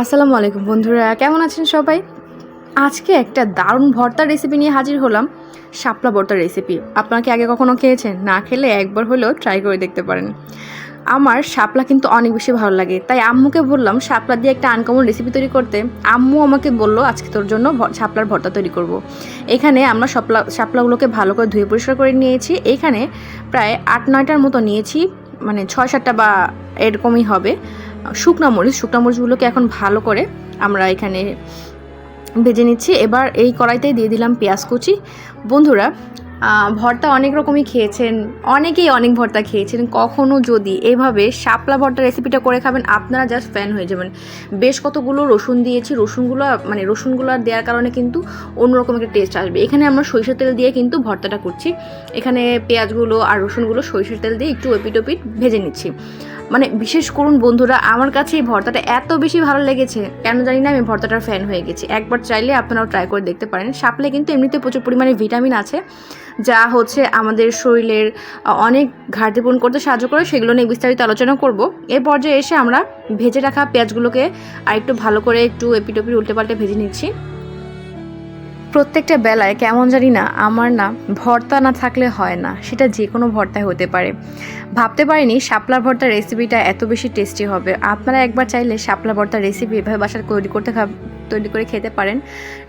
আসসালামু আলাইকুম বন্ধুরা, কেমন আছেন সবাই? আজকে একটা দারুণ ভর্তার রেসিপি নিয়ে হাজির হলাম, শাপলা ভর্তার রেসিপি আপনারা কি আগে কখনো খেয়েছেন? না খেলে একবার হলেও ট্রাই করে দেখতে পারেন। আমার শাপলা কিন্তু অনেক বেশি ভালো লাগে, তাই আম্মুকে বললাম শাপলা দিয়ে একটা আনকমন রেসিপি তৈরি করতে। আম্মু আমাকে বলল, আজকে তোর জন্য শাপলার ভর্তা তৈরি করব। এখানে আমরা শাপলা, শাপলাগুলোকে ভালো করে ধুয়ে পরিষ্কার করে নিয়েছি। এখানে প্রায় আট নয়টার মতো নিয়েছি মানে ছয় সাতটা বা এরকমই হবে। শুকনো মরিচ, শুকনো মরিচগুলোকে এখন ভালো করে আমরা এখানে ভেজে নিচ্ছি। এবার এই কড়াইতে দিয়ে দিলাম পেঁয়াজ কুচি। বন্ধুরা ভর্তা অনেক রকমই খেয়েছেন, অনেকেই অনেক ভর্তা খেয়েছেন। কখনো যদি এভাবে শাপলা ভর্তা রেসিপিটা করে খাবেন, আপনারা জাস্ট ফ্যান হয়ে যাবেন। বেশ কতগুলো রসুন দিয়েছি, রসুনগুলো মানে রসুনগুলো দেওয়ার কারণে কিন্তু অন্যরকম একটা টেস্ট আসবে। এখানে আমরা সরিষার তেল দিয়ে কিন্তু ভর্তাটা করছি। এখানে পেঁয়াজগুলো আর রসুনগুলো সরিষার তেল দিয়ে একটু ওপিট ওপিট ভেজে নিচ্ছি। মানে বিশেষ করুন বন্ধুরা, আমার কাছে এই ভর্তাটা এত বেশি ভালো লেগেছে। কেন জানি না আমি ভর্তাটার ফ্যান হয়ে গেছি। একবার চাইলে আপনারাও ট্রাই করে দেখতে পারেন। সাপলে কিন্তু এমনিতে প্রচুর পরিমাণে ভিটামিন আছে, যা হচ্ছে আমাদের শরীরের অনেক ঘাটতি পূরণ করতে সাহায্য করে। সেগুলো নিয়ে বিস্তারিত আলোচনা করব। এর পর্যায়ে এসে আমরা ভেজে রাখা পেঁয়াজগুলোকে আর একটু ভালো করে একটু এপিটোপি উল্টে পাল্টে ভেজে নিচ্ছি। প্রত্যেকটা বেলায় কেমন জানি না আমার না ভর্তা না থাকলে হয় না, সেটা যে কোনো ভর্তায় হতে পারে। ভাবতে পারিনি শাপলা ভর্তার রেসিপিটা এত বেশি টেস্টি হবে। আপনারা একবার চাইলে শাপলা ভর্তার রেসিপি এভাবে বাসায় তৈরি করতে তৈরি করে খেতে পারেন।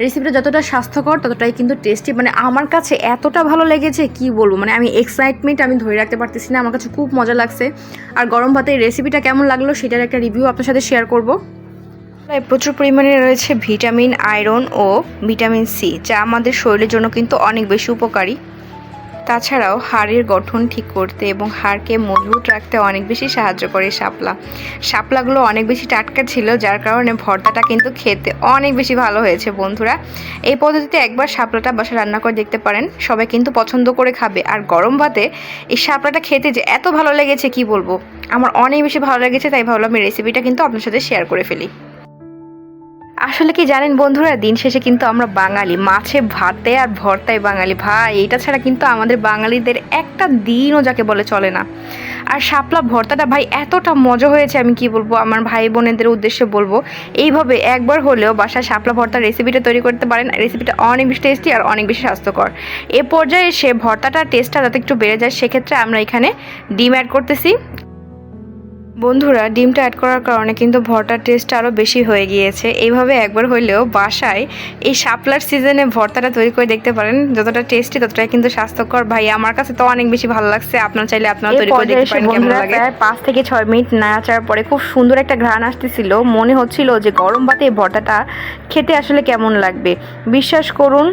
রেসিপিটা যতটা স্বাস্থ্যকর, ততটাই কিন্তু টেস্টি মানে আমার কাছে এতটা ভালো লেগেছে, কি বলব? মানে আমি এক্সাইটমেন্ট আমি ধরে রাখতে পারতেছি না, আমার কাছে খুব মজা লাগছে। আর গরম ভাতে রেসিপিটা কেমন লাগল, সেটার একটা রিভিউ আপনার সাথে শেয়ার করব। প্রায় প্রচুর পরিমাণে রয়েছে ভিটামিন, আয়রন ও ভিটামিন সি, যা আমাদের শরীরের জন্য কিন্তু অনেক বেশি উপকারী। তাছাড়াও হাড়ের গঠন ঠিক করতে এবং হাড়কে মজবুত রাখতে অনেক বেশি সাহায্য করে শাপলা। শাপলাগুলো অনেক বেশি টাটকা ছিল, যার কারণে ভর্তাটা কিন্তু খেতে অনেক বেশি ভালো হয়েছে, বন্ধুরা। এই পদ্ধতিতে একবার শাপলাটা বাসা রান্না করে দেখতে পারেন। সবাই কিন্তু পছন্দ করে খাবে। আর গরম ভাতে এই শাপলাটা খেতে যে এত ভালো লেগেছে, কি বলব? আমার অনেক বেশি ভালো লেগেছে, তাই ভাবলাম এই রেসিপিটা কিন্তু আপনার সাথে শেয়ার করে ফেলি। আসলে কি জানেন বন্ধুরা, দিন শেষে কিন্তু আমরা বাঙালি। মাছে ভাতে আর ভর্তায় বাঙালি। ভাই, এটা ছাড়া কিন্তু আমাদের বাঙালিদের একটা দিনও যাকে বলে চলে না। আর শাপলা ভর্তাটা ভাই, এতটা মজা হয়েছে, আমি কি বলব? আমার ভাই বোনেদের উদ্দেশ্যে বলব। এইভাবে একবার হলেও বাসায় শাপলা ভর্তার রেসিপিটা তৈরি করতে পারেন। রেসিপিটা অনেক বেশি টেস্টি আর অনেক বেশি স্বাস্থ্যকর। এ পর্যায়ে এসে ভর্তাটা টেস্টটা যাতে একটু বেড়ে যায়, সেক্ষেত্রে আমরা এখানে ডিম অ্যাড করতেছি। বন্ধুরা ডিমটা অ্যাড করার কারণে কিন্তু ভর্তার টেস্ট আরও বেশি হয়ে গিয়েছে। এইভাবে একবার হইলেও বাসায় এই শাপলার সিজনে ভর্তাটা তৈরি করে দেখতে পারেন। যতটা টেস্টি ততটাই কিন্তু স্বাস্থ্যকর। ভাই আমার কাছে তো অনেক বেশি ভালো লাগছে। আপনার চাইলে আপনারা তৈরি করে দেখতে পারেন কেমন লাগে। পাঁচ থেকে ছয় মিনিট নাড়াচাড়ার পরে খুব সুন্দর একটা ঘ্রাণ আসতেছিল। মনে হচ্ছিল যে গরম ভাতে এই ভর্তাটা খেতে আসলে কেমন লাগবে। বিশ্বাস করুন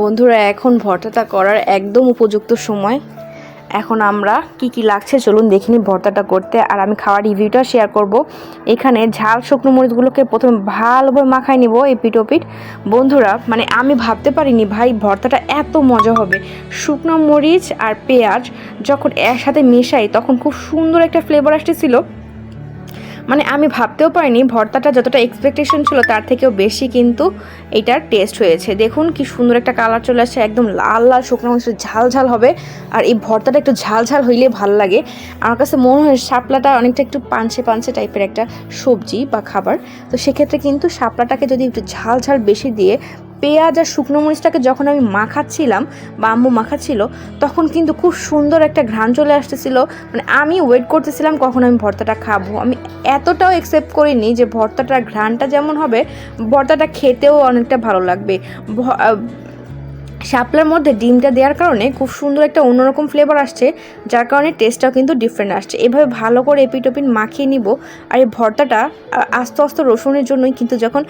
বন্ধুরা, এখন ভর্তাটা করার একদম উপযুক্ত সময়। এখন আমরা কি কি লাগছে চলুন দেখিনি ভর্তাটা করতে। আর আমি খাওয়ার রিভিউটা শেয়ার করব। এখানে ঝাল শুকনো মরিচগুলোকে প্রথমে ভালোভাবে মাখায় নিব এই পিটোপিট বন্ধুরা মানে আমি ভাবতে পারিনি ভাই ভর্তাটা এত মজা হবে। শুকনো মরিচ আর পেঁয়াজ যখন একসাথে মেশাই, তখন খুব সুন্দর একটা ফ্লেভার আসতেছিল। মানে আমি ভাবতেও পারিনি, ভর্তাটা যতটা এক্সপেকটেশন ছিল তার থেকেও বেশি কিন্তু এটার টেস্ট হয়েছে। দেখুন কি সুন্দর একটা কালার চলে আসছে, একদম লাল লাল শুকনো মরিচের ঝাল ঝাল হবে। আর এই ভর্তাটা একটু ঝাল ঝাল হইলে ভালো লাগে। আমার কাছে মনে হয় শাপলাটা অনেকটা একটু পাঞ্চে পাঞ্চে টাইপের একটা সবজি বা খাবার। তো সেক্ষেত্রে কিন্তু শাপলাটাকে যদি একটু ঝাল ঝাল বেশি দিয়ে পেঁয়াজ আর শুকনো মরিচটাকে যখন আমি মাখাচ্ছিলাম বা আম্মু মাখাচ্ছিল, তখন কিন্তু খুব সুন্দর একটা ঘ্রাণ চলে আসতেছিল। মানে আমি ওয়েট করতেছিলাম কখন আমি ভর্তাটা খাব। আমি এতটাও একসেপ্ট করিনি যে ভর্তাটার ঘ্রাণটা যেমন হবে, ভর্তাটা খেতেও অনেকটা ভালো লাগবে। শাপলার মধ্যে ডিমটা দেওয়ার কারণে খুব সুন্দর একটা অন্যরকম ফ্লেভার আসছে, যার কারণে টেস্টটাও কিন্তু ডিফারেন্ট আসছে। এভাবে ভালো করে এপিটোপিন মাখিয়ে নিব, আর এই ভর্তাটা আস্তে আস্তে রসুনের জন্যই কিন্তু যখন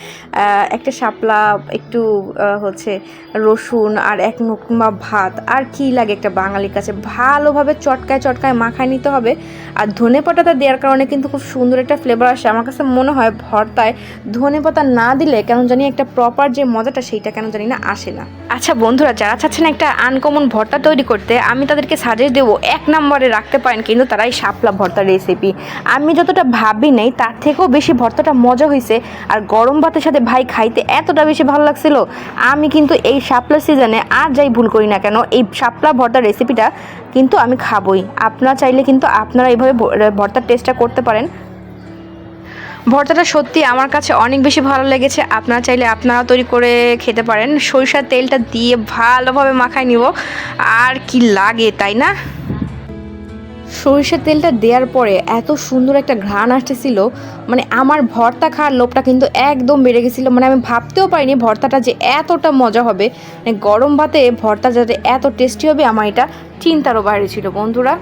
একটা শাপলা একটু হচ্ছে রসুন আর এক মুখমা ভাত, আর কি লাগে একটা বাঙালির কাছে, ভালোভাবে চটকায় চটকায় মাখায় নিতে হবে। আর ধনে পাতাটা দেওয়ার কারণে কিন্তু খুব সুন্দর একটা ফ্লেভার আসে। আমার কাছে মনে হয় ভর্তায় ধনে পাতা না দিলে কেন জানি একটা প্রপার যে মজাটা, সেইটা কেন জানি না আসে না। আচ্ছা বন্ধু বন্ধুরা, যারা চাচ্ছেন একটা আনকমন ভর্তা তৈরি করতে, আমি তাদেরকে সাজেস্ট দেবো, এক নম্বরে রাখতে পারেন কিন্তু তারা এই শাপলা ভর্তার রেসিপি আমি যতটা ভাবি নেই, তার থেকেও বেশি ভর্তাটা মজা হয়েছে আর গরম ভাতের সাথে ভাই খাইতে এতটা বেশি ভালো লাগছিল, আমি কিন্তু এই শাপলা সিজনে আর যাই ভুল করি না কেন, এই শাপলা ভর্তার রেসিপিটা কিন্তু আমি খাবই। আপনারা চাইলে কিন্তু আপনারা এইভাবে ভর্তার টেস্টটা করতে পারেন। ভর্তাটা সত্যি আমার কাছে অনেক বেশি ভালো লেগেছে। আপনারা চাইলে আপনারা তৈরি করে খেতে পারেন। সরিষার তেলটা দিয়ে ভালোভাবে মাখায় নিব। আর কি লাগে, তাই না? সরিষার তেলটা দেওয়ার পরে এত সুন্দর একটা ঘ্রাণ আসতেছিল। মানে আমার ভর্তা খাওয়ার লোভটা কিন্তু একদম বেড়ে গেছিল। মানে আমি ভাবতেও পারিনি ভর্তাটা যে এতটা মজা হবে। মানে গরম ভাতে ভর্তা যাতে এত টেস্টি হবে, আমার এটা চিন্তারও বাইরে ছিল, বন্ধুরা।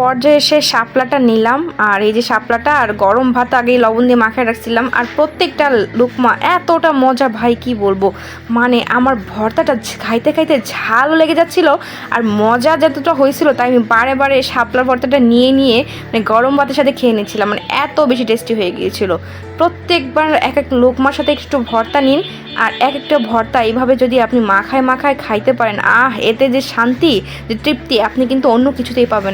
পর্যায়ে এসে শাপলাটা নিলাম, আর এই যে শাপলাটা আর গরম ভাত আগেই লবণ দিয়ে মাখায় রাখছিলাম, আর প্রত্যেকটা লুকমা এতটা মজা, ভাই কি বলব মানে আমার ভর্তাটা খাইতে খাইতে ঝাল লেগে যাচ্ছিল, আর মজা যতটা হয়েছিল তাই আমি বারে বারে শাপলার ভর্তাটা নিয়ে নিয়ে মানে গরম ভাতের সাথে খেয়ে নিচ্ছিলাম মানে এত বেশি টেস্টি হয়ে গিয়েছিল প্রত্যেকবার এক এক লোকমার সাথে একটু ভর্তা নিন, আর এক একটা ভর্তা এইভাবে যদি আপনি মাখায় মাখায় খাইতে পারেন, আহ, এতে যে শান্তি, যে তৃপ্তি, আপনি কিন্তু অন্য কিছুতেই পাবেন।